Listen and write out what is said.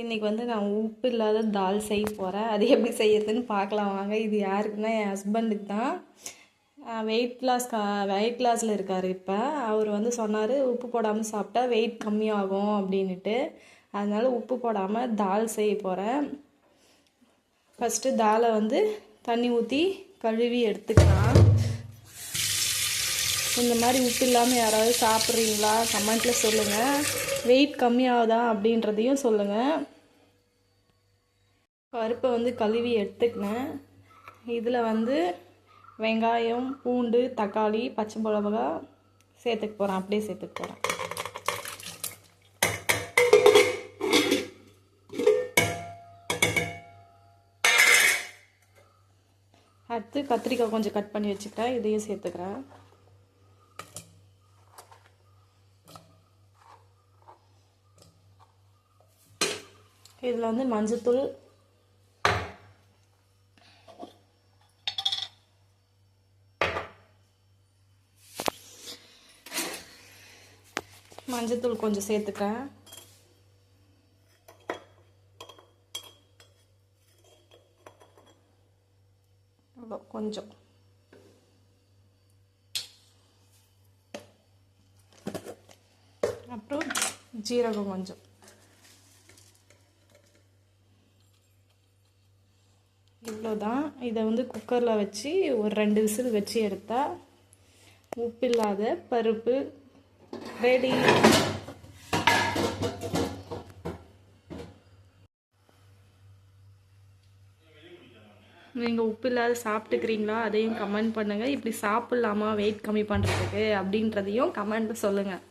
இன்னைக்கு வந்து நான் உப்பு இல்லாத தால் செய்ய போகிறேன் அது எப்படி செய்யறதுன்னு பார்க்கலாம் வாங்க. இது யாருக்குன்னா என் ஹஸ்பண்டுக்கு தான். வெயிட் லாஸ் வெயிட் லாஸில் இருக்கார் இப்போ. அவர் வந்து சொன்னார் உப்பு போடாமல் சாப்பிட்டா வெயிட் கம்மியாகும் அப்படின்ட்டு அதனால் உப்பு போடாமல் தால் செய்ய போகிறேன் ஃபஸ்ட்டு தாலை வந்து தண்ணி ஊற்றி கழுவி எடுத்துக்கலாம். இந்த மாதிரி உப்பு இல்லாமல் யாராவது சாப்பிட்றீங்களா? கமெண்ட்டில் சொல்லுங்கள் வெயிட் கம்மியாகுதா அப்படின்றதையும் சொல்லுங்கள் பருப்பை வந்து கழுவி எடுத்துக்கினேன். இதில் வந்து வெங்காயம் பூண்டு தக்காளி பச்சை மிளகா சேர்த்துக்க போகிறேன் அப்படியே சேர்த்துக்க போகிறேன் அடுத்து கத்திரிக்காய் கொஞ்சம் கட் பண்ணி வச்சுக்கிட்டேன். இதையும் சேர்த்துக்கிறேன். இதில் வந்து மஞ்சத்தூள். மஞ்சத்தூள் கொஞ்சம் சேர்த்துக்கிறேன் அவ்வளோ கொஞ்சம். அப்புறம் ஜீரகம் கொஞ்சம். இவ்வளோதான். இதை வந்து குக்கரில் வச்சு ஒரு ரெண்டு விசில் வச்சு எடுத்தால் உப்பில்லாத பருப்பு ரெடி நீங்கள் உப்பு இல்லாத சாப்பிட்டுக்கிறீங்களா? அதையும் கமெண்ட் பண்ணுங்கள் இப்படி சாப்பிட்லாமா? வெயிட் கம்மி பண்ணுறதுக்கு அப்படின்றதையும் கமெண்ட் சொல்லுங்கள்